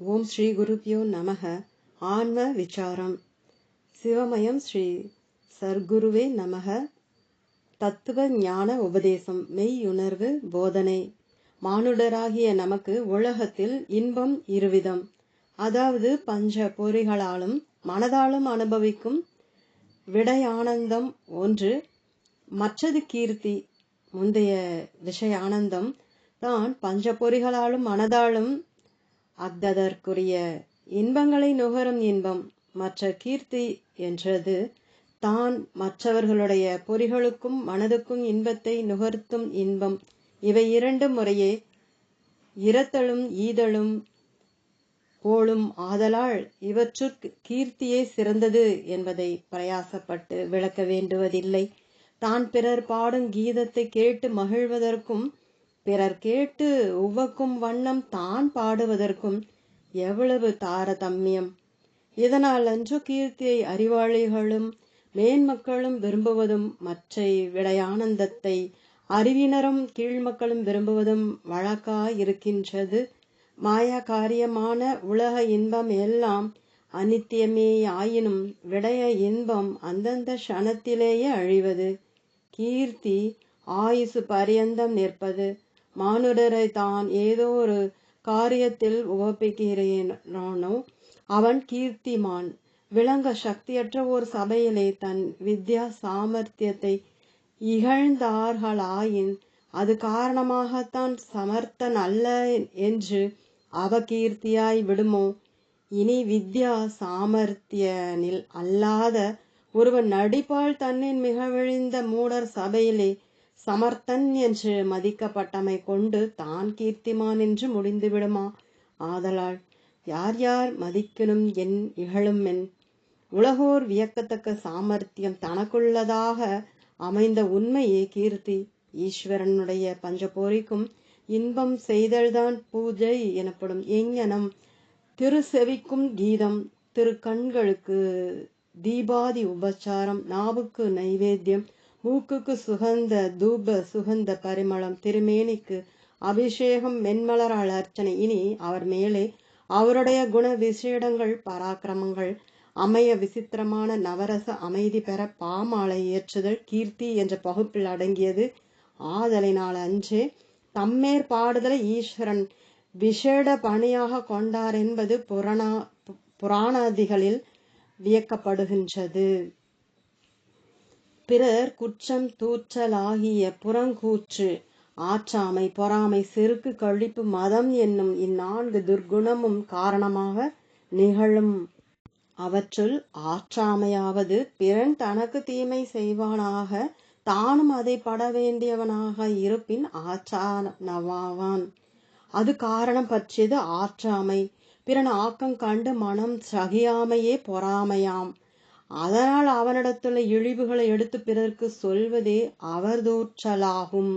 ஓம் ஸ்ரீ குருப்பியோ நமக. ஆன்ம விசாரம். சிவமயம் ஸ்ரீ சர்க்குருவே நமக. தத்துவ ஞான உபதேசம் மெய்யுணர்வு போதனை. மானுடராகிய நமக்கு உலகத்தில் இன்பம் இருவிதம். அதாவது பஞ்ச பொறிகளாலும் மனதாலும் அனுபவிக்கும் விடயானந்தம் ஒன்று. மற்றது கீர்த்தி முந்தைய விஷய ஆனந்தம் தான் பஞ்ச பொறிகளாலும் மனதாலும் அத்ததற்குரிய இன்பங்களை நுகரும் இன்பம் மற்ற கீர்த்தி என்றது. தான் மற்றவர்களுடைய பொறிகளுக்கும் மனதுக்கும் இன்பத்தை நுகர்த்தும் இன்பம். இவை இரண்டு முறையே இரத்தலும் ஈதலும் போலும் ஆதலால் இவற்றுக்கு கீர்த்தியே சிறந்தது என்பதை பிரயாசப்பட்டு விளக்க வேண்டுவதில்லை. தான் பிறர் பாடும் கீதத்தை கேட்டு மகிழ்வதற்கும் பிறர் கேட்டு உவக்கும் வண்ணம் தான் பாடுவதற்கும் எவ்வளவு தாரதமியம் இதனால் அன்று கீர்த்தியை அறிவாளிகளும் மேன்மக்களும் விரும்புவதும் மற்றை விடையானந்தத்தை அறிவினரும் கீழ்மக்களும் விரும்புவதும் வழக்காய் இருக்கின்றது மாயா காரியமான உலக இன்பம் எல்லாம் அனித்தியமே ஆயினும் விடைய இன்பம் அந்தந்த க்ஷணத்திலேயே அழிவது. கீர்த்தி ஆயுசு பரியந்தம் நிற்பது. மானுடரை தான் ஏதோ ஒரு காரியத்தில் உகப்பிக்கிறேனானோ அவன் கீர்த்திமான். விளங்க சக்தியற்ற ஒரு சபையிலே தன் வித்யா சாமர்த்தியத்தை இகழ்ந்தார்களாயின் அது காரணமாகத்தான் சமர்த்தன் அல்ல என்று அவகீர்த்தியாய் விடுமோ? இனி வித்யா சாமர்த்தியனில் அல்லாத ஒருவன் நடிப்பால் தன்னின் மிகவிழிந்த மூடர் சபையிலே சமர்த்தன் என்று மதிக்கப்பட்டமை கொண்டு தான் கீர்த்திமான் என்று முடிந்து விடுமா ஆதலால் யார் யார் மதிக்கணும் என் இகழும் என்? உலகோர் வியக்கத்தக்க சாமர்த்தியம் தனக்குள்ளதாக அமைந்த உண்மையே கீர்த்தி. ஈஸ்வரனுடைய பஞ்சபோரிக்கும் இன்பம் செய்தல்தான் பூஜை எனப்படும் எங்ஞனம் திரு செவிக்கும் கீதம் திருக்கண்களுக்கு தீபாதி உபச்சாரம் நாவுக்கு நைவேத்தியம் மூக்குக்கு சுகந்த தூப சுகந்த பரிமளம் திருமேனிக்கு அபிஷேகம் மென்மலரால் அர்ச்சனை. இனி அவர் மேலே அவருடைய குண விசேடங்கள் பராக்கிரமங்கள் அமைய விசித்திரமான நவரச அமைதி பெற பாமாலை ஏற்றுதல் கீர்த்தி என்ற பகுப்பில் அடங்கியது. ஆதலினால் அஞ்சே தம்மேற் பாடுதலை ஈஸ்வரன் விசேட பணியாக கொண்டார் என்பது புராணா புராணாதிகளில் வியக்கப்படுகின்றது. பிறர் குற்றம் தூற்றலாகிய புறங்கூற்று ஆற்றாமை பொறாமை செருக்கு கழிப்பு மதம் என்னும் இந்நான்கு துர்க்குணமும் காரணமாக நிகழும். அவற்றுள் ஆற்றாமையாவது பிறன் தனக்கு தீமை செய்வானாக தானும் அதை பட வேண்டியவனாக இருப்பின் ஆற்றானவாவான். அது காரணம் பற்றியது ஆற்றாமை. பிறன் ஆக்கம் கண்டு மனம் சகியாமையே பொறாமையாம். அதனால் அவனிடத்துள்ள இழிவுகளை எடுத்து பிறருக்கு சொல்வதே அவர்தூற்றலாகும்.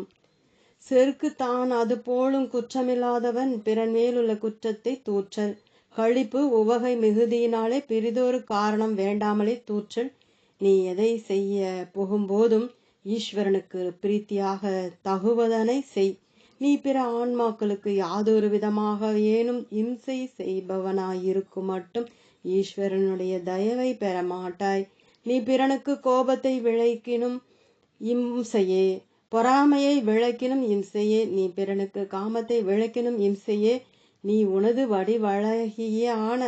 செருக்கு தான் அது போலும் குற்றமில்லாதவன் பிறன் மேலுள்ள குற்றத்தை தூற்றல். கழிப்பு உவகை மிகுதியினாலே பிரிதொரு காரணம் வேண்டாமலே தூற்றல். நீ எதை செய்ய போகும்போதும் ஈஸ்வரனுக்கு பிரீத்தியாக தகுவதனை செய். நீ பிற ஆன்மாக்களுக்கு யாதொரு விதமாக ஏனும் இம்சை செய்பவனாயிருக்கும் மட்டும் ஈஸ்வரனுடைய தயவை பெற மாட்டாய். நீ பிறனுக்கு கோபத்தை விளைக்கினும் இம்சையே. பொறாமையை விளக்கினும் இம்சையே. நீ பிறனுக்கு காமத்தை விளக்கினும் இம்சையே. நீ உனது வடிவழகியான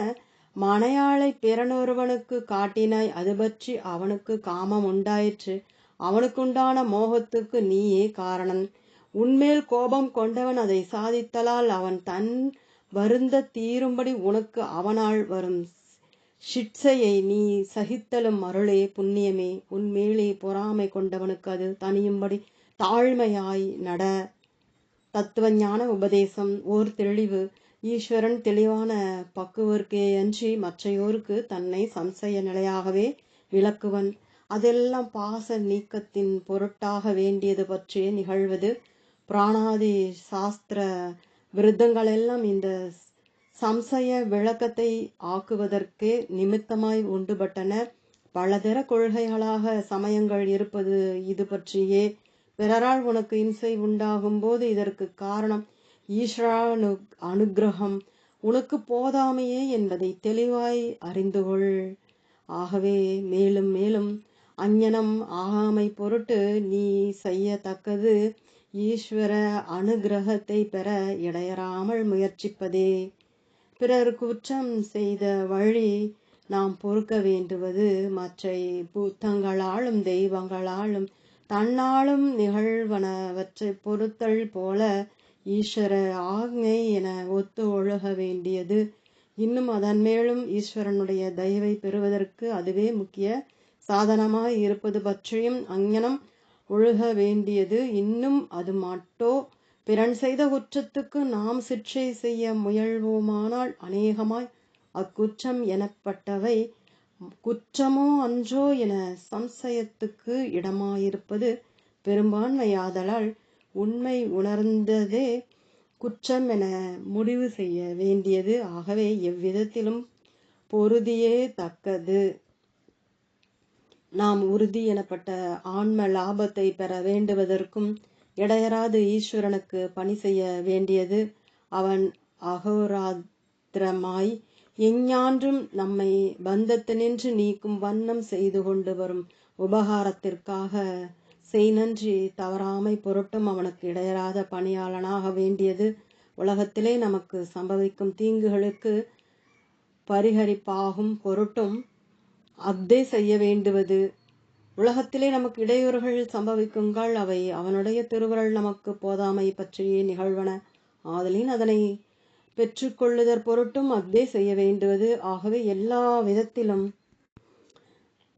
மனையாளை பிறனொருவனுக்கு காட்டினாய். அது பற்றி அவனுக்கு காமம் உண்டாயிற்று. அவனுக்குண்டான மோகத்துக்கு நீயே காரணம். உன்மேல் கோபம் கொண்டவன் அதை சாதித்தலால் அவன் தன் வருந்த தீரும்படி உனக்கு அவனால் வரும் சிட்சையை நீ சகித்தலும் அருளே புண்ணியமே. உன்மேலே பொறாமை கொண்டவனுக்கு அது தனியும்படி தாழ்மையாய் நட. தத்துவ ஞான உபதேசம் ஓர் தெளிவு. ஈஸ்வரன் தெளிவான பக்குவர்க்கே அன்றி மற்றையோருக்கு தன்னை சம்சய நிலையாகவே விளக்குவன். அதெல்லாம் பாச நீக்கத்தின் பொருட்டாக வேண்டியது பற்றியே நிகழ்வது. பிராணாதி சாஸ்திர விருத்தங்களெல்லாம் இந்த சம்சய விளக்கத்தை ஆக்குவதற்கே நிமித்தமாய் உண்டுபட்டன. பலதர கொள்கைகளாக சமயங்கள் இருப்பது இது பற்றியே. பிறரால் உனக்கு இம்சை உண்டாகும் போது இதற்கு காரணம் ஈஸ்வரானு அனுகிரகம். உனக்கு போதாமையே என்பதை தெளிவாய் அறிந்து கொள் ஆகவே மேலும் மேலும் அஞ்ஞனம் ஆகாமை பொருட்டு நீ செய்யத்தக்கது ஈஸ்வர அனுகிரகத்தை பெற இடையறாமல் முயற்சிப்பதே. பிறர் குற்றம் செய்த வழி நாம் பொறுக்க வேண்டுவது மற்ற பூத்தங்களாலும் தெய்வங்களாலும் தன்னாலும் நிகழ்வனவற்றை பொறுத்தல் போல ஈஸ்வர ஆக்ஞை என ஒத்து ஒழுக வேண்டியது. இன்னும் அதன் மேலும் ஈஸ்வரனுடைய தயவை பெறுவதற்கு அதுவே முக்கிய சாதனமாய் இருப்பது பற்றியும் அங்ஞனம் ஒழுக வேண்டியது. இன்னும் அது மாட்டோ பிறன் செய்த குற்றத்துக்கு நாம் சிற்றை செய்ய முயல்வோமானால் அநேகமாய் அக்குற்றம் எனப்பட்டவை குற்றமோ அன்றோ என சம்சயத்துக்கு இடமாயிருப்பது பெரும்பான்மையாதலால் உண்மை உணர்ந்ததே குற்றம் என முடிவு செய்ய வேண்டியது ஆகவே எவ்விதத்திலும் பொருதியே தக்கது. நாம் உறுதி எனப்பட்ட ஆன்ம லாபத்தை பெற வேண்டுவதற்கும் இடையராது ஈஸ்வரனுக்கு பணி செய்ய வேண்டியது அவன் அகோராத்திரமாய். எஞ்ஞான்றும் நம்மை பந்தத்தினின்று நீக்கும் வண்ணம் செய்து கொண்டு வரும் உபகாரத்திற்காக செய் நன்றி. தவறாமை பொருட்டும் அவனுக்கு இடையராத பணியாளனாக வேண்டியது. உலகத்திலே நமக்கு சம்பவிக்கும் தீங்குகளுக்கு பரிகரிப்பாகும் பொருட்டும் அஃதே செய்ய வேண்டுவது. உலகத்திலே நமக்கு இடையூறுகள் சம்பவிக்குங்கள். அவை அவனுடைய திருவருள் நமக்கு போதாமை பற்றியே நிகழ்வன. ஆதலின் அதனை பெற்றுக்கொள்ளுதற் பொருட்டும் அதே செய்ய வேண்டுவது. ஆகவே எல்லா விதத்திலும்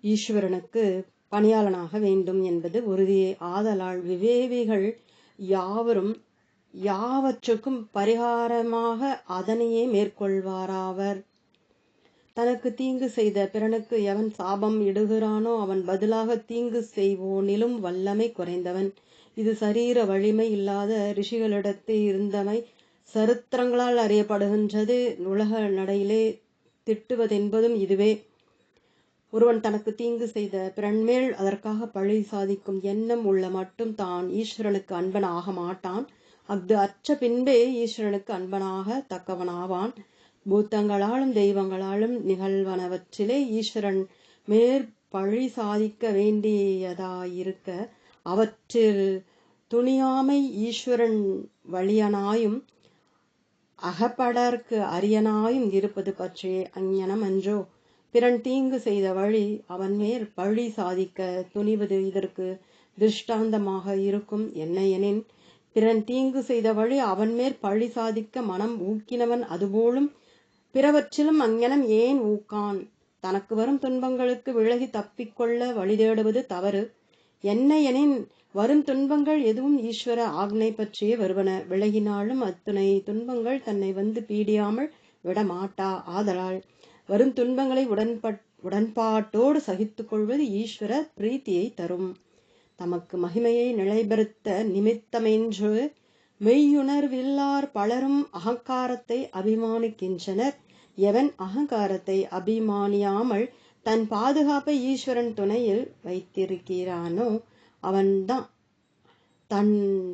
ஈஸ்வரனுக்கு பணியாளனாக வேண்டும் என்பது உறுதியே. ஆதலால் விவேகிகள் யாவரும் யாவற்றுக்கும் பரிகாரமாக அதனையே மேற்கொள்வாராவர். தனக்கு தீங்கு செய்த பிறனுக்கு எவன் சாபம் இடுகிறானோ அவன் பதிலாக தீங்கு செய்வோனிலும் வல்லமை குறைந்தவன். இது சரீர வலிமை இல்லாத ரிஷிகளிடத்தே இருந்தமை சரித்திரங்களால் அறியப்படுகின்றது. உலக நடையிலே திட்டுவதென்பதும் இதுவே. ஒருவன் தனக்கு தீங்கு செய்த பிறன்மேல் அதற்காக பழி சாதிக்கும் எண்ணம் உள்ள மட்டும் தான் ஈஸ்வரனுக்கு அன்பன் ஆக மாட்டான். அஃது அற்ற பின்பே ஈஸ்வரனுக்கு அன்பனாக தக்கவனாவான். பூத்தங்களாலும் தெய்வங்களாலும் நிகழ்வனவற்றிலே ஈஸ்வரன் மேற் பழி சாதிக்க வேண்டியதாயிருக்க அவற்றில் துணியாமை ஈஸ்வரன் வழியனாயும் அகப்படற்கு அரியனாயும் இருப்பது பற்றியே அஞ்ஞனம் அன்றோ. பிறன் தீங்கு செய்த வழி அவன் மேற் பழி சாதிக்க துணிவது இதற்கு திருஷ்டாந்தமாக இருக்கும் என்ன எனின் பிறன் தீங்கு செய்த வழி அவன் மேல் பழி சாதிக்க மனம் ஊக்கினவன் அதுபோலும் பிறவற்றிலும் அங்ஙனம் ஏன் ஊக்கான்? தனக்கு வரும் துன்பங்களுக்கு விலகி தப்பிக்கொள்ள வழி தேடுவது தவறு. என்ன எனின் வரும் துன்பங்கள் எதுவும் ஈஸ்வர ஆக்னை பற்றியே வருவன. விலகினாலும் அத்துணை துன்பங்கள் தன்னை வந்து பீடியாமல் விடமாட்டா ஆதலால். வரும் துன்பங்களை உடன்பட் உடன்பாட்டோடு சகித்து கொள்வது ஈஸ்வர பிரீத்தியை தரும். தமக்கு மகிமையை நிலைபெறுத்த நிமித்தமென்று மெய்யுணர்வில்லார் பலரும் அகங்காரத்தை அபிமானிக்கின்றனர். எவன் அகங்காரத்தை அபிமானியாமல் தன் பாதுகாப்பை ஈஸ்வரன் துணையில் வைத்திருக்கிறானோ அவன்தான். தன்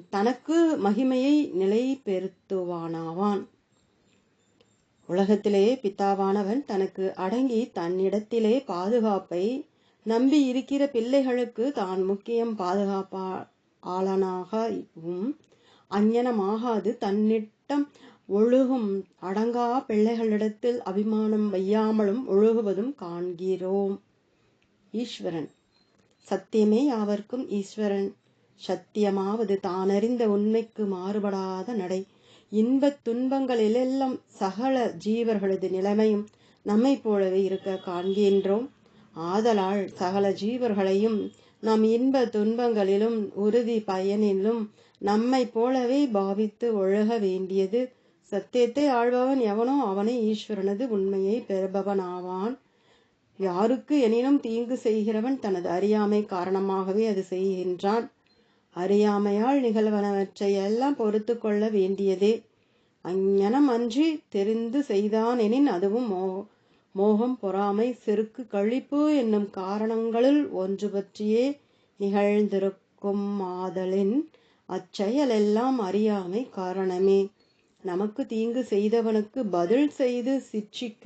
தனக்கு மகிமையை நிலை பெருத்துவானாவான் உலகத்திலே பித்தாவானவன் தனக்கு அடங்கி தன்னிடத்திலே பாதுகாப்பை நம்பி இருக்கிற பிள்ளைகளுக்கு தான் முக்கியம். பாதுகாப்பா ஆளனாகவும் அஞ்ஞனமாகாது. தன்னிட்டம் ஒழுகும் அடங்கா பிள்ளைகளிடத்தில் அபிமானம் வையாமலும் ஒழுகுவதும் காண்கிறோம். ஈஸ்வரன். சத்தியமே யாவர்க்கும் ஈஸ்வரன். சத்தியமாவது தானறிந்த உண்மைக்கு மாறுபடாத நடை. இன்பத் துன்பங்களிலெல்லாம் சகல ஜீவர்களது நிலைமையும் நம்மை போலவே இருக்க காண்கின்றோம். ஆதலால் சகல ஜீவர்களையும் நம் இன்ப துன்பங்களிலும் உறுதி பயனிலும் நம்மை போலவே பாவித்து ஒழுக வேண்டியது சத்தியத்தை ஆழ்பவன் எவனோ அவனே ஈஸ்வரனது உண்மையை பெறுபவனாவான். யாருக்கு எனினும் தீங்கு செய்கிறவன் தனது அறியாமை காரணமாகவே அது செய்கின்றான். அறியாமையால் நிகழ்வனவற்றை எல்லாம் பொறுத்து கொள்ள வேண்டியதே. அஞ்ஞனம் அன்றி தெரிந்து செய்தான் எனின் அதுவும் மோ மோகம் பொறாமை செருக்கு கழிப்பு என்னும் காரணங்களுள் ஒன்று பற்றியே நிகழ்ந்திருக்கும் ஆதலின் அச்செயலெல்லாம் அறியாமை காரணமே. நமக்கு தீங்கு செய்தவனுக்கு பதில் செய்து சிட்சிக்க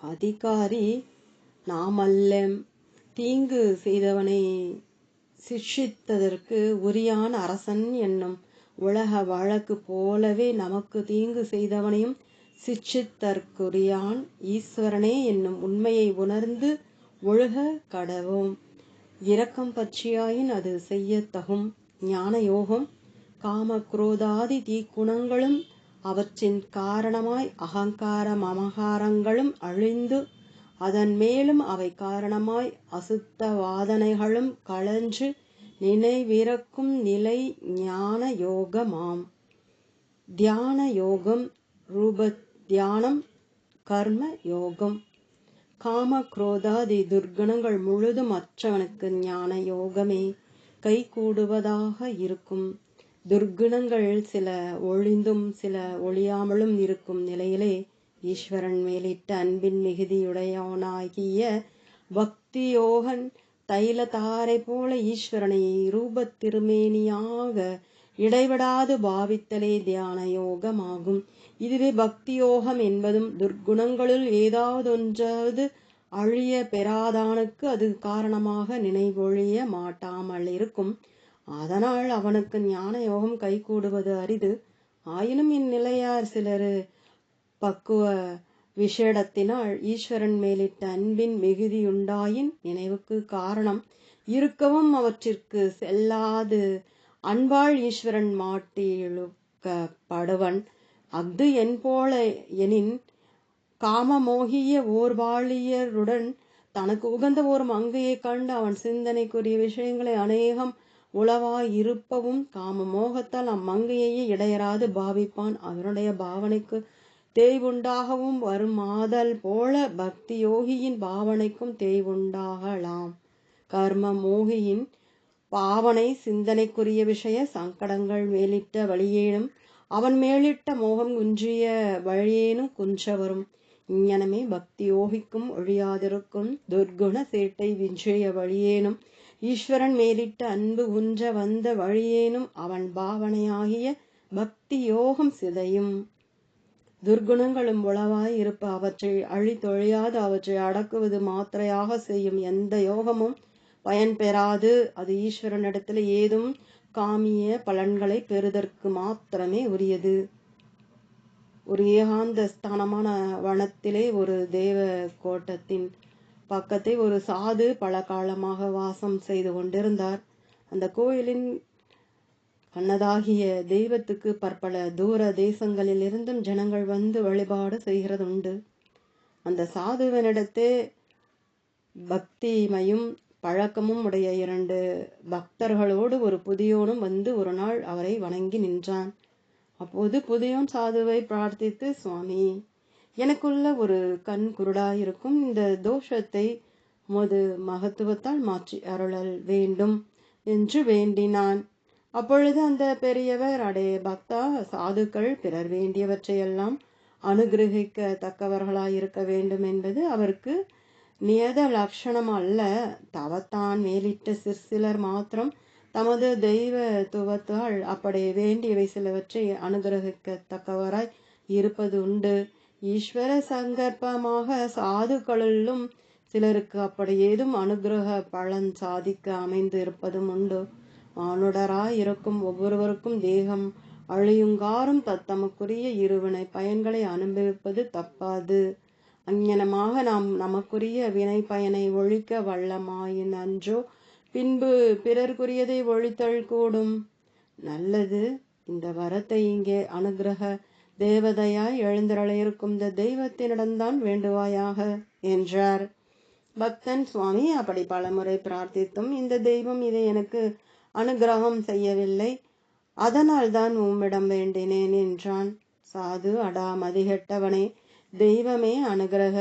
அதிகாரி நாமல்லம் தீங்கு செய்தவனை சிக்ஷித்ததற்கு உரியான அரசன் என்னும் உலக வழக்கு போலவே நமக்கு தீங்கு செய்தவனையும் சிக்ஷித்தற்குரியான் ஈஸ்வரனே என்னும் உண்மையை உணர்ந்து ஒழுக கடவும். இரக்கம் பற்றியாயின் அது செய்யத்தகும். ஞான யோகம் காம குரோதாதி தீக்குணங்களும் அவற்றின் காரணமாய் அகங்கார மமகாரங்களும் அழிந்து அதன் மேலும் அவை காரணமாய் அசுத்த வாதனைகளும் களைஞ்சு நினைவிறக்கும் நிலை ஞான யோகமாம் தியான யோகம் ரூப தியானம் கர்ம யோகம் காம குரோதாதி துர்கணங்கள் முழுதும் அற்றவனுக்கு ஞான யோகமே கை கூடுவதாக இருக்கும். துர்க்குணங்கள் சில ஒழிந்தும் சில ஒழியாமலும் இருக்கும் நிலையிலே ஈஸ்வரன் மேலிட்ட அன்பின் மிகுதியுடையவனாகிய பக்தி யோகன் தைல தாரை போல ஈஸ்வரனை ரூபத் திருமேனியாக இடைவிடாது பாவித்தலே தியான யோகமாகும் இதுவே பக்தி யோகம் என்பதும் துர்க்குணங்களுள் ஏதாவதொன்றாவது அழிய பெறாதானுக்கு அது காரணமாக நினைவொழிய மாட்டாமல் இருக்கும். அதனால் அவனுக்கு ஞான யோகம் கைகூடுவது அரிது. ஆயினும் இந்நிலையார் சிலர் பக்குவ விஷேடத்தினால் ஈஸ்வரன் மேலிட்ட அன்பின் மிகுதியுண்டாயின் நினைவுக்கு காரணம் இருக்கவும் அவற்றிற்கு செல்லாது. அன்பாள் ஈஸ்வரன் மாட்டிழுக்கப்படுவன் அஃது என் போல எனின் காமமோகிய ஓர்வாளியருடன் தனக்கு உகந்த ஓர் மங்கையை கண்டு அவன் சிந்தனைக்குரிய விஷயங்களை அநேகம் உளவாயிருப்பவும் காம மோகத்தால் அம்மங்கையையே இடையராது பாவிப்பான். அவனுடைய பாவனைக்கு தேய்வுண்டாகவும் வரும் போல பக்தி யோகியின் பாவனைக்கும் தேய்வுண்டாகலாம். கர்ம மோகியின் பாவனை சிந்தனைக்குரிய விஷய சங்கடங்கள் மேலிட்ட வழியேனும் அவன் மேலிட்ட மோகம் குன்றிய வழியேனும் குஞ்ச வரும் இங்ஙனமே பக்தி யோகிக்கும் ஒழியாதிருக்கும் துர்குண சேட்டை விஞ்சிய வழியேனும் ஈஸ்வரன் மேலிட்ட அன்பு உன்ற வந்த வழியேனும் அவன் பாவனையாகிய பக்தி யோகம் சிதையும். துர்குணங்களும் உளவாய் இருப்ப அவற்றை அழித்தொழியாது அவற்றை அடக்குவது மாத்திரையாக செய்யும் எந்த யோகமும் பயன் பெறாது அது ஈஸ்வரனிடத்தில் ஏதும் காமிய பலன்களை பெறுதற்கு மாத்திரமே உரியது. ஒரு ஏகாந்த ஸ்தானமான வனத்திலே ஒரு தேவ கோட்டத்தின் பக்கத்தை ஒரு சாது பல காலமாக வாசம் செய்து கொண்டிருந்தார். அந்த கோயிலின் கண்ணதாகிய தெய்வத்துக்கு பற்பல தூர தேசங்களில் இருந்தும் ஜனங்கள் வந்து வழிபாடு செய்கிறதுண்டு. அந்த சாதுவனிடத்தே பக்திமையும் பழக்கமும் உடைய இரண்டு பக்தர்களோடு ஒரு புதியோனும் வந்து ஒரு நாள் அவரை வணங்கி நின்றான். அப்போது புதியோன் சாதுவை பிரார்த்தித்து சுவாமி எனக்குள்ள ஒரு கண் குருடாயிருக்கும். இந்த தோஷத்தை முது மகத்துவத்தால் மாற்றி அருளல் வேண்டும் என்று வேண்டினான். அப்பொழுது அந்த பெரியவர் அடே பக்தா சாதுக்கள் பிறர் வேண்டியவற்றையெல்லாம் அனுகிரகிக்க தக்கவர்களாயிருக்க வேண்டும் என்பது அவருக்கு நியத லட்சணம் அல்ல. தவத்தான் மேலிட்ட சிற்சிலர் மாத்திரம் தமது தெய்வத்துவத்தால் அப்படி வேண்டியவை சிலவற்றை அனுகிரகிக்க தக்கவராய் இருப்பது உண்டு ஈஸ்வர சங்கற்பமாக சாதுக்களிலும் சிலருக்கு அப்படி ஏதும் அனுகிரக பலன் சாதிக்க அமைந்து இருப்பதும் உண்டு. மானுடராய் இருக்கும் ஒவ்வொருவருக்கும் தேகம் அழியுங்காரும் தத்தமக்குரிய இருவினை பயன்களை அனுபவிப்பது தப்பாது. அஞ்ஞனமாக நாம் நமக்குரிய வினை பயனை ஒழிக்க வல்லமாயின் அன்றோ பின்பு பிறர்க்குரியதை ஒழித்தல் கூடும். நல்லது. இந்த வரத்தை இங்கே அனுகிரக தேவதையாய் எழுந்திரள இருக்கும் இந்த தெய்வத்தினிடம்தான் வேண்டுவாயாக என்றார். பக்தன் சுவாமி அப்படி பலமுறை பிரார்த்தித்தும் இந்த தெய்வம் இதை எனக்கு அனுகிரகம் செய்யவில்லை. அதனால் தான் உம்மிடம் வேண்டினேன் என்றான். சாது அடா மதிகெட்டவனே தெய்வமே அனுகிரக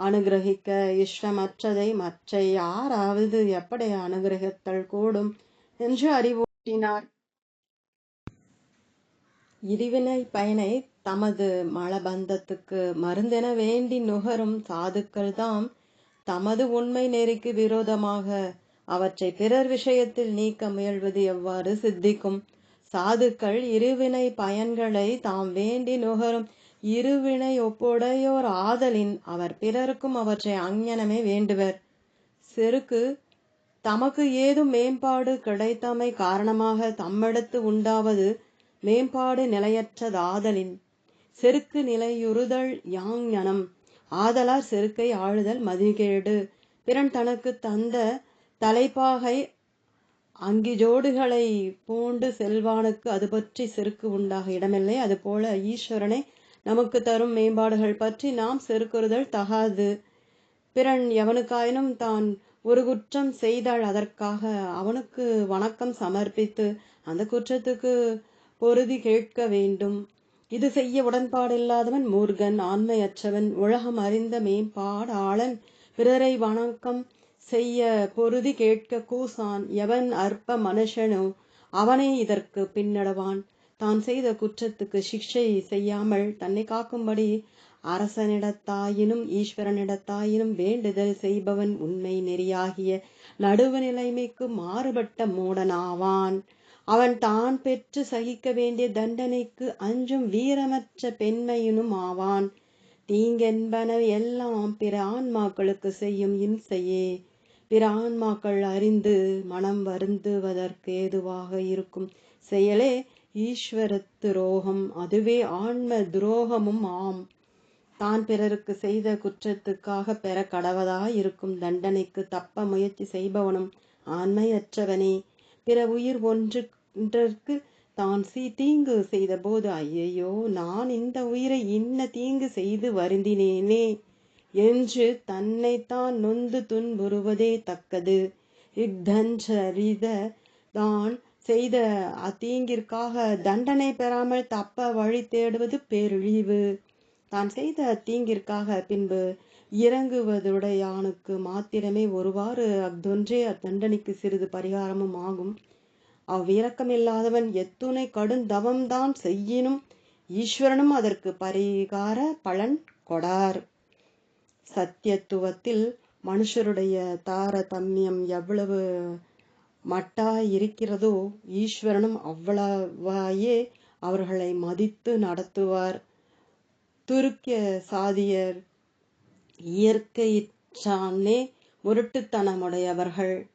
அனுகிரகிக்க இஷ்டமற்றதை மற்ற யாராவது எப்படி அனுகிரகத்தல் கூடும்? என்று அறிவூட்டினார் இடிவினை பயனை தமது மலபந்தத்துக்கு மருந்தென வேண்டி நுகரும் சாதுக்கள் தாம் தமது உண்மை நெறிக்கு விரோதமாக அவற்றை பிறர் விஷயத்தில் நீக்க முயல்வது எவ்வாறு சித்திக்கும்? சாதுக்கள் இருவினை பயன்களை தாம் வேண்டி நுகரும் இருவினை ஒப்புடையோர் ஆதலின் அவர் பிறருக்கும் அவற்றை அங்ஞனமே வேண்டுவர். செருக்கு தமக்கு ஏதும் மேம்பாடு கிடைத்தமை காரணமாக தம்மிடத்து உண்டாவது மேம்பாடு நிலையற்றதாதலின் செருக்கு நிலையுறுதல் யாங்ஞனம் ஆதலார் செருக்கை ஆளுதல் மதிகேடு. பிறன் தனக்கு தந்த தலைப்பாகை அங்கிஜோடுகளை பூண்டு செல்வானுக்கு அது பற்றி செருக்கு உண்டாக இடமில்லை. அதுபோல ஈஸ்வரனை நமக்கு தரும் மேம்பாடுகள் பற்றி நாம் செருக்குறுதல் தகாது. பிறன் எவனுக்காயினும் தான் ஒரு குற்றம் செய்தால் அதற்காக அவனுக்கு வணக்கம் சமர்ப்பித்து அந்த குற்றத்துக்கு பொருதி கேட்க வேண்டும். இது செய்ய உடன்பாடில்லாதவன் மூர்கன் ஆண்மையற்றவன் உலகம் அறிந்த மேம்பாடாளன் பிறரை வணக்கம் செய்ய பொருதி கேட்க கூசான் எவன் அற்ப மனுஷனோ அவனே இதற்கு பின்னடவான். தான் செய்த குற்றத்துக்கு சிக்ஷை செய்யாமல் தன்னை காக்கும்படி அரசனிடத்தாயினும் ஈஸ்வரனிடத்தாயினும் வேண்டுதல் செய்பவன் உண்மை நெறியாகிய நடுவு நிலைமைக்கு மாறுபட்ட மூடனாவான். அவன் தான் பெற்று சகிக்க வேண்டிய தண்டனைக்கு அஞ்சும் வீரமற்ற பெண்மையினும் ஆவான். தீங்கென்பன எல்லாம் பிற ஆன்மாக்களுக்கு செய்யும் இம்சையே. பிற ஆன்மாக்கள் அறிந்து மனம் வருந்துவதற்கு ஏதுவாக இருக்கும் செயலே ஈஸ்வர துரோகம். அதுவே ஆன்ம துரோகமும் ஆம். தான் பிறருக்கு செய்த குற்றத்துக்காக பெற கடவதாயிருக்கும் தண்டனைக்கு தப்ப முயற்சி செய்பவனும் ஆண்மையற்றவனே. பிற உயிர் ஒன்றுக்கு தான் சீ தீங்கு செய்த போது ஐயையோ நான் இந்த உயிரை இன்ன தீங்கு செய்து வருந்தினேனே என்று தன்னைத்தான் நொந்து துன்புறுவதே தக்கது. இத்தஞ்சரித தான் செய்த அத்தீங்கிற்காக தண்டனை பெறாமல் தப்ப வழி தேடுவது பேரிழிவு. தான் செய்த தீங்கிற்காக பின்பு இறங்குவதுடையானுக்கு மாத்திரமே ஒருவாறு அஃதொன்றே அத்தண்டனைக்கு சிறிது பரிகாரமும் ஆகும். அவ்விரக்கமில்லாதவன் எத்துணை கடுந்தவம்தான் செய்யினும் ஈஸ்வரனும் அதற்கு பரிகார பலன் கொடார். சத்தியத்துவத்தில் மனுஷருடைய தாரதமியம் எவ்வளவு மட்டாயிருக்கிறதோ ஈஸ்வரனும் அவ்வளவாயே அவர்களை மதித்து நடத்துவார். துருக்கிய சாதியர் இயற்கையிற்றாலே முரட்டுத்தனமுடையவர்கள்.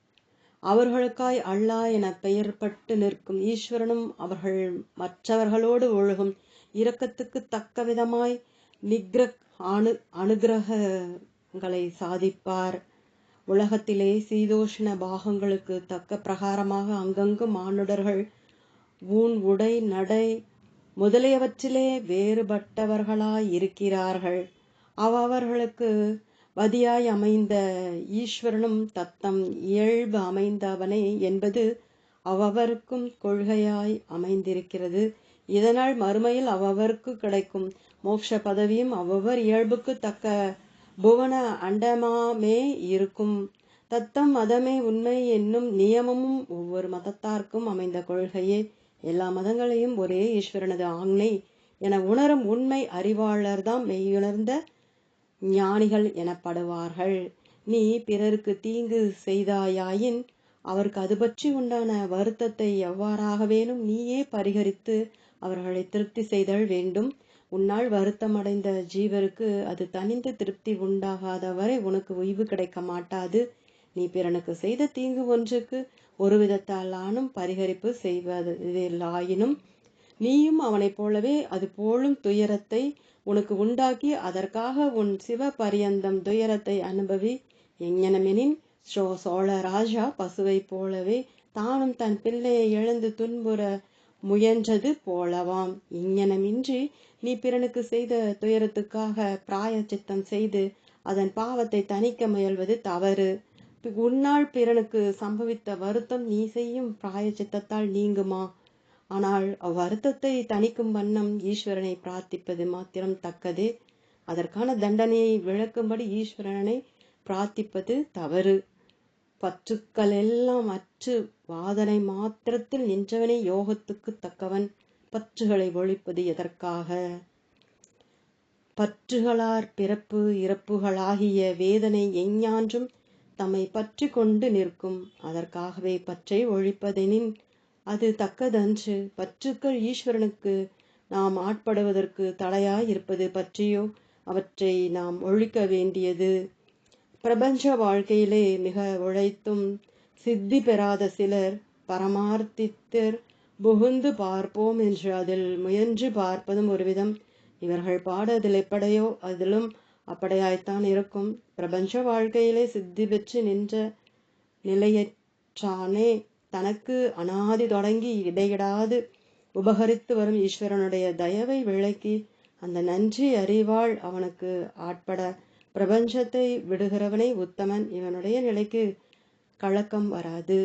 அவர்களுக்காய் அல்லாஹ் என பெயர்பட்டு நிற்கும் ஈஸ்வரனும் அவர்கள் மற்றவர்களோடு ஒழுகும் இரக்கத்துக்கு தக்க விதமாய் நிக்ர அணு அனுகிரகங்களை சாதிப்பார். உலகத்திலே சீதோஷ்ண பாகங்களுக்கு தக்க பிரகாரமாக அங்கங்கு மானுடர்கள் ஊன் உடை நடை முதலியவற்றிலே வேறுபட்டவர்களாய் இருக்கிறார்கள். அவர்களுக்கு பதியாய் அமைந்த ஈஸ்வரனும் தத்தம் இயல்பு அமைந்தவனே என்பது அவ்வவருக்கும் கொள்கையாய் அமைந்திருக்கிறது. இதனால் மறுமையில் அவ்வவருக்கு கிடைக்கும் மோட்ச பதவியும் அவ்வவர் இயல்புக்கு தக்க புவன அண்டமாமே இருக்கும். தத்தம் மதமே உண்மை என்னும் நியமமும் ஒவ்வொரு மதத்தார்க்கும் அமைந்த கொள்கையே. எல்லா மதங்களையும் ஒரே ஈஸ்வரனது ஆண்மை என உணரும் உண்மை அறிவாளர்தான் மெய்யுணர்ந்த ஞானிகள் எனப்படுவார்கள். நீ பிறருக்கு தீங்கு செய்தாயாயின் அவருக்கு அது பற்றி உண்டான வருத்தத்தை எவ்வாறாகவேனும் நீயே பரிகரித்து அவர்களை திருப்தி செய்தல் வேண்டும். உன்னால் வருத்தமடைந்த ஜீவருக்கு அது தனிந்து திருப்தி உண்டாகாத வரை உனக்கு ஓய்வு கிடைக்க மாட்டாது. நீ பிறனுக்கு செய்த தீங்கு ஒன்றுக்கு ஒரு விதத்தாலானும் பரிகரிப்பு செய்வதில்லாயினும் நீயும் அவனைப் போலவே அது போலும் துயரத்தை உனக்கு உண்டாக்கி அதற்காக உன் சிவ பரியந்தம் துயரத்தை அனுபவி. எங்ஙனமெனின் சோ சோழ ராஜா பசுவை போலவே தானும் தன் பிள்ளையை எழுந்து துன்புற முயன்றது போலவாம். இங்ஙனமின்றி நீ பிறனுக்கு செய்த துயரத்துக்காக பிராய சித்தம் செய்து அதன் பாவத்தை தணிக்க முயல்வது தவறு. உன்னால் பிறனுக்கு சம்பவித்த வருத்தம் நீ செய்யும் பிராயச்சித்தத்தால் நீங்குமா? ஆனால் அவ்வருத்தத்தை தணிக்கும் வண்ணம் ஈஸ்வரனை பிரார்த்திப்பது மாத்திரம் தக்கது. அதற்கான தண்டனையை விளக்கும்படி ஈஸ்வரனை பிரார்த்திப்பது தவறு. பற்றுக்கள் எல்லாம் அற்று வாதனை மாத்திரத்தில் நின்றவனே யோகத்துக்கு தக்கவன். பற்றுகளை ஒழிப்பது எதற்காக? பற்றுகளார் பிறப்பு இறப்புகளாகிய வேதனை எஞ்ஞான்றும் தம்மை பற்றி கொண்டு நிற்கும். அதற்காகவே பற்றை ஒழிப்பதெனின் அது தக்கதன்று பற்றுக்கள் ஈஸ்வரனுக்கு நாம் ஆட்படுவதற்கு தடையாய் இருப்பது பற்றியோ அவற்றை நாம் ஒழிக்க வேண்டியது. பிரபஞ்ச வாழ்க்கையிலே மிக உழைத்தும் சித்தி பெறாத சிலர் பரமார்த்தித்தர் புகுந்து பார்ப்போம் என்று அதில் முயன்று பார்ப்பதும் ஒருவிதம். இவர்கள் பாடதில் எப்படையோ அதிலும் அப்படையாய்த்தான் இருக்கும். பிரபஞ்ச வாழ்க்கையிலே சித்தி பெற்று நின்ற நிலையற்றானே தனக்கு அனாதி தொடங்கி இடையிடாது உபகரித்து வரும் ஈஸ்வரனுடைய தயவை விளக்கி அந்த நன்றி அறிவாள் அவனுக்கு ஆட்பட பிரபஞ்சத்தை விடுகிறவனை உத்தமன். இவனுடைய நிலைக்கு கலக்கம் வராது.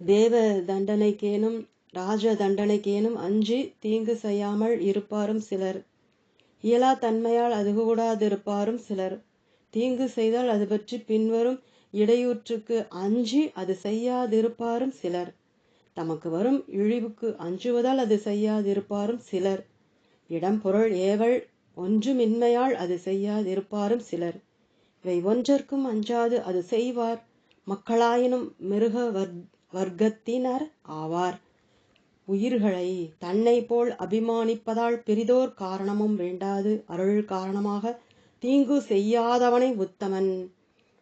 தேவ தண்டனைக்கேனும் ராஜ தண்டனைக்கேனும் அஞ்சி தீங்கு செய்யாமல் இருப்பாரும் சிலர். இயலா தன்மையால் அது கூடாதிருப்பாரும் சிலர். தீங்கு செய்தால் அது பற்றி பின்வரும் இடையூற்றுக்கு அஞ்சி அது செய்யாதிருப்பாரும் சிலர். தமக்கு வரும் இழிவுக்கு அஞ்சுவதால் அது செய்யாதிருப்பாரும் சிலர். இடம் பொருள் ஏவல் ஒன்றுமின்மையால் அது செய்யாதிருப்பாரும் சிலர். இவை ஒன்றற்கும் அஞ்சாது அது செய்வார். மக்களாயினும் மிருக வர்க்கத்தினர் ஆவார். உயிர்களை தன்னை போல் அபிமானிப்பதால் பெரிதோர் காரணமும் வேண்டாது. அருள் காரணமாக தீங்கு செய்யாதவனை உத்தமன்.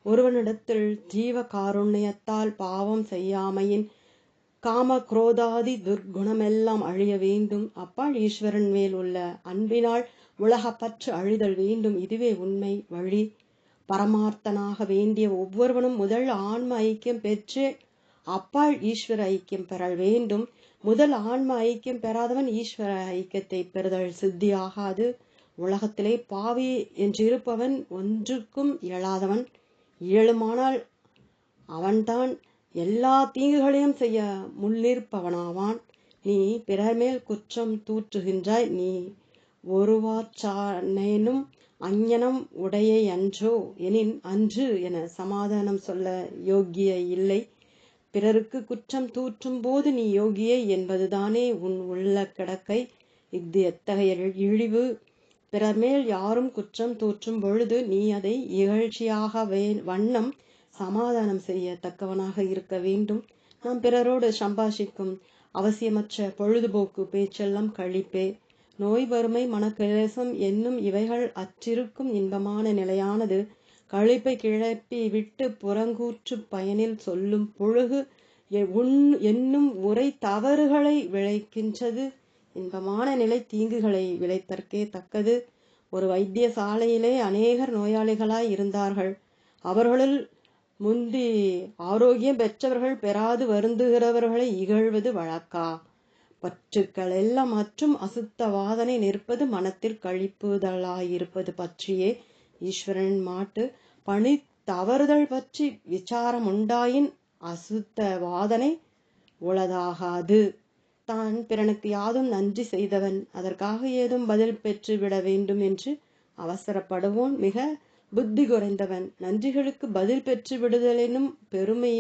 ஒருவனிடத்தில் ஜீவ காருண்யத்தால் பாவம் செய்யாமையின் காம குரோதாதி துர்க்குணமெல்லாம் அழிய வேண்டும். அப்பால் ஈஸ்வரன் மேல் உள்ள அன்பினால் உலகப்பற்று அழிதல் வேண்டும். இதுவே உண்மை வழி. பரமார்த்தனாக வேண்டிய ஒவ்வொருவனும் முதல் ஆன்ம ஐக்கியம் பெற்று அப்பால் ஈஸ்வர ஐக்கியம் பெறல் வேண்டும். முதல் ஆன்ம ஐக்கியம் பெறாதவன் ஈஸ்வர ஐக்கியத்தை பெறுதல் சித்தியாகாது உலகத்திலே பாவி என்றிருப்பவன் ஒன்றுக்கும் இயலாதவன். இயலுமானால் அவன்தான் எல்லா தீங்குகளையும் செய்ய முன்னிற்பவனாவான். நீ பிறர் மேல் குற்றம் தூற்றுகின்றாய். நீ ஒருவாச்சானேனும் அஞ்ஞனம் உடைய அன்றோ எனின் அன்று என சமாதானம் சொல்ல யோக்கிய இல்லை. பிறருக்கு குற்றம் தூற்றும் போது நீ யோகியே என்பதுதானே உன் உள்ள கிடக்கை. இஃது எத்தகைய இழிவு பிறர் மேல் யாரும் குற்றம் தூற்றும் பொழுது நீ அதை இகழ்ச்சியாக வே வண்ணம் சமாதானம் செய்ய தக்கவனாக இருக்க வேண்டும். நாம் பிறரோடு சம்பாஷிக்கும் அவசியமற்ற பொழுதுபோக்கு பேச்செல்லாம் கழிப்பே. நோய் வறுமை மனக்கிளேசம் என்னும் இவைகள் அற்றிருக்கும் இன்பமான நிலையானது. கழிப்பை கிளப்பி விட்டு புறங்கூற்று பயனில் சொல்லும் புழுகு உண் என்னும் உரை தவறுகளை விளைக்கின்றது. இன்பமான நிலை தீங்குகளை விளைத்தற்கே தக்கது. ஒரு வைத்தியசாலையிலே அநேகர் நோயாளிகளாய் இருந்தார்கள். அவர்களுள் முந்தி ஆரோக்கியம் பெற்றவர்கள் பெறாது வருந்துகிறவர்களை இகழ்வது வழக்கா? பற்றுக்கள் எல்லாம் மற்றும் அசுத்த வாதனை நிற்பது மனத்தில் கழிப்புதலாயிருப்பது பற்றியே ஈஸ்வரன் மாட்டு பணி தவறுதல் பற்றி விசாரம் உண்டாயின் அசுத்த வாதனை உளதாகாது. தான் பிறனுக்கு யாதும் நன்றி செய்தவன். அதற்காக ஏதும் பதில் பெற்று விட வேண்டும் என்று அவசரப்படுவோன். மிக புத்தி குறைந்தவன். நன்றிகளுக்கு பதில் பெற்று விடுதலெனும் பெருமை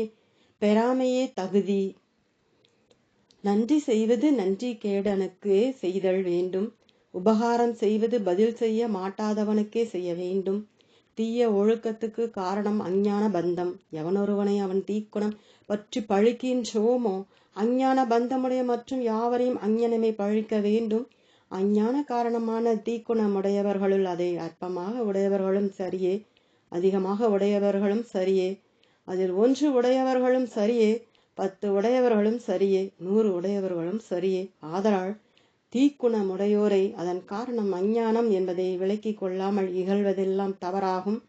பெறாமையே தகுதி. நன்றி செய்வது நன்றி கேடனுக்கே செய்தல் வேண்டும். உபகாரம் செய்வது பதில் செய்ய மாட்டாதவனுக்கே செய்ய வேண்டும். தீய ஒழுக்கத்துக்கு காரணம் அஞ்ஞான பந்தம். எவனொருவனை அவன் தீக்குணம் பற்றி பழிக்கின்றோமோ அஞ்ஞான பந்தமுடைய மற்றும் யாவரையும் அஞ்ஞனமே பழிக்க வேண்டும். அஞ்ஞான காரணமான தீக்குணமுடையவர்களுள் அதை அற்பமாக உடையவர்களும் சரியே. அதிகமாக உடையவர்களும் சரியே. அதில் ஒன்று உடையவர்களும் சரியே பத்து உடையவர்களும் சரியே நூறு உடையவர்களும் சரியே. ஆதலால் தீக்குணமுடையோரை அதன் காரணம் அஞ்ஞானம் என்பதை விளக்கிக் கொள்ளாமல் இகழ்வதெல்லாம் தவறாகும்.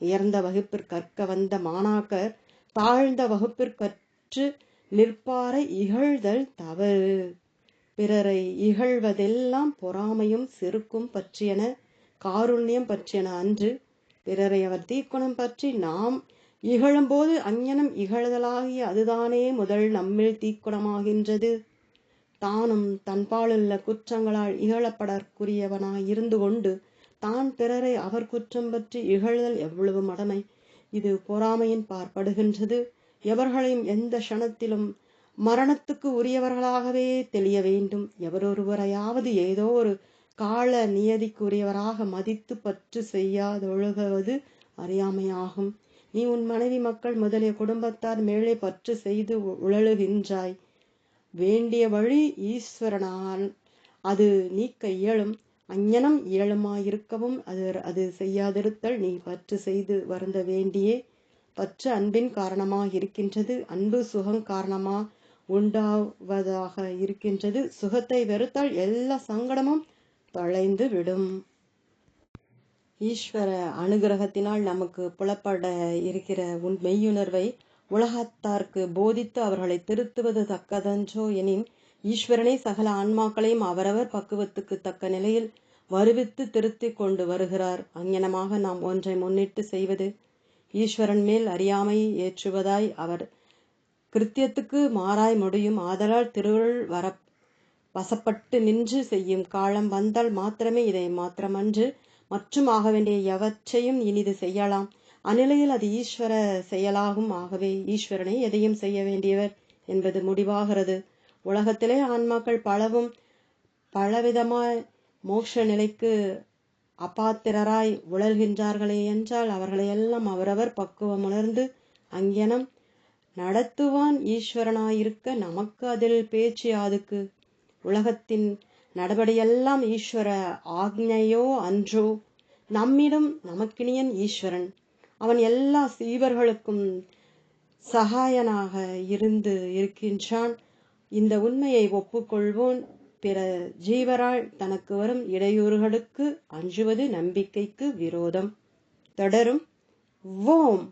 உயர்ந்த வகுப்பிற் கற்க வந்த மாணாக்கர் தாழ்ந்த வகுப்பிற்கற்று நிற்பாரை இகழ்தல் தவறு. பிறரை இகழ்வதெல்லாம் பொறாமையும் செருக்கும் பற்றியன காருண்யம் பற்றியன அன்று பிறரை அவர் தீக்குணம் பற்றி நாம் இகழும்போது அஞ்ஞனம் இகழ்தலாகிய அதுதானே முதல் நம்மில் தீக்குணமாகின்றது. தானும் தன்பாலுள்ள குற்றங்களால் இகழப்படற்குரியவனாய் இருந்து கொண்டு தான் பிறரை அவர் குற்றம் பற்றி இகழ்தல் எவ்வளவு மடமை இது பொறாமையின் பார்ப்படுகின்றது எவர்களையும் எந்த க்ஷணத்திலும் மரணத்துக்கு உரியவர்களாகவே தெளிய வேண்டும். எவரொருவரையாவது ஏதோ ஒரு கால நியதிக்குரியவராக மதித்து பற்று செய்யாதொழுகுவது அறியாமையாகும். நீ உன் மனைவி மக்கள் முதலிய குடும்பத்தார் மேலே பற்று செய்து உழலுகின்றாய். வேண்டிய வழி ஈஸ்வரனால் அது நீக்க இயலும். அஞ்ஞனம் இயலுமாயிருக்கவும் அது அது செய்யாதிருத்தல் நீ பற்று செய்து வருந்த வேண்டியே. பற்று அன்பின் காரணமாக இருக்கின்றது அன்பு சுகம் காரணமா உண்டாவதாக இருக்கின்றது. சுகத்தை வெறுத்தால் எல்லா சங்கடமும் தொலைந்து விடும். ஈஸ்வர அனுகிரகத்தினால் நமக்கு புலப்பட இருக்கிற உன் மெய்யுணர்வை உலகத்தார்க்கு போதித்து அவர்களை திருத்துவது தக்கதன்றோ எனின் ஈஸ்வரனே சகல ஆன்மாக்களையும் அவரவர் பக்குவத்துக்கு தக்க நிலையில் வருவித்து திருத்தி கொண்டு வருகிறார். அங்ஙனமாக நாம் ஒன்றை முன்னிட்டு செய்வது ஈஸ்வரன் மேல் அறியாமை ஏற்றுவதாய் அவர் கிருத்தியத்துக்கு மாறாய் முடியும் ஆதலால் திருவருள் வர வசப்பட்டு நின்று செய்யும் காலம் வந்தால் மாத்திரமே இதை மாத்திரமன்று மற்றும் ஆக வேண்டிய எவற்றையும் இனிது செய்யலாம். அந்நிலையில் அது ஈஸ்வர செயலாகும். ஆகவே ஈஸ்வரனை எதையும் செய்ய வேண்டியவர் என்பது முடிவாகிறது. உலகத்திலே ஆன்மாக்கள் பலவும் பலவிதமாய் மோட்ச நிலைக்கு அபாத்திரராய் உழல்கின்றார்களே என்றால் அவர்களையெல்லாம் அவரவர் பக்குவம் உணர்ந்து அங்கனம் நடத்துவான் ஈஸ்வரனாயிருக்க நமக்கு அதில் பேச்சு யாதுக்கு? உலகத்தின் நடபடியெல்லாம் ஈஸ்வர ஆக்ஞையோ அன்றோ? நம்மிடம் நமக்கினியன் ஈஸ்வரன். அவன் எல்லா சீவர்களுக்கும் சகாயனாக இருந்து இருக்கின்றான். இந்த உண்மையை ஒப்புக்கொள்வோன். பிற ஜீவரால் தனக்கு வரும் இடையூறுகளுக்கு அஞ்சுவது நம்பிக்கைக்கு விரோதம். தொடரும். ஓம்